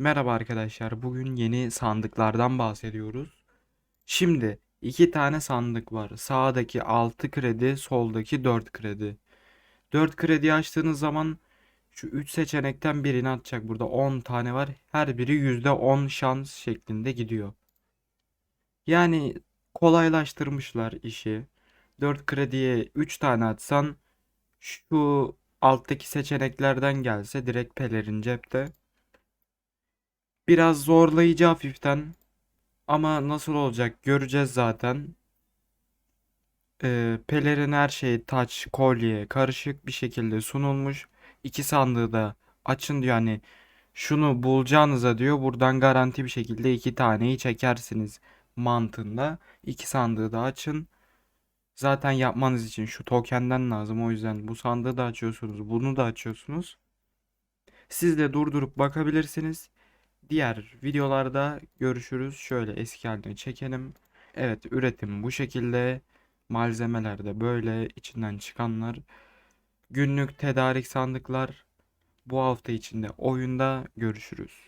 Merhaba arkadaşlar. Bugün yeni sandıklardan bahsediyoruz. Şimdi iki tane sandık var. Sağdaki 6 kredi, soldaki 4 kredi. 4 kredi açtığınız zaman şu 3 seçenekten birini atacak. Burada 10 tane var. Her biri %10 şans şeklinde gidiyor. Yani kolaylaştırmışlar işi. 4 krediye 3 tane atsan şu alttaki seçeneklerden gelse direkt pelerin cepte. Biraz zorlayıcı hafiften ama nasıl olacak göreceğiz zaten. Ee, pelerin her şeyi taç, kolye karışık bir şekilde sunulmuş. İki sandığı da açın diyor hani şunu bulacağınıza diyor buradan garanti bir şekilde iki taneyi çekersiniz mantığında. İki sandığı da açın. Zaten yapmanız için şu tokenden lazım o yüzden bu sandığı da açıyorsunuz bunu da açıyorsunuz. Siz de durdurup bakabilirsiniz. Diğer videolarda görüşürüz. Şöyle eski haline çekelim. Evet üretim bu şekilde. Malzemeler de böyle içinden çıkanlar. Günlük tedarik sandıklar. Bu hafta içinde oyunda görüşürüz.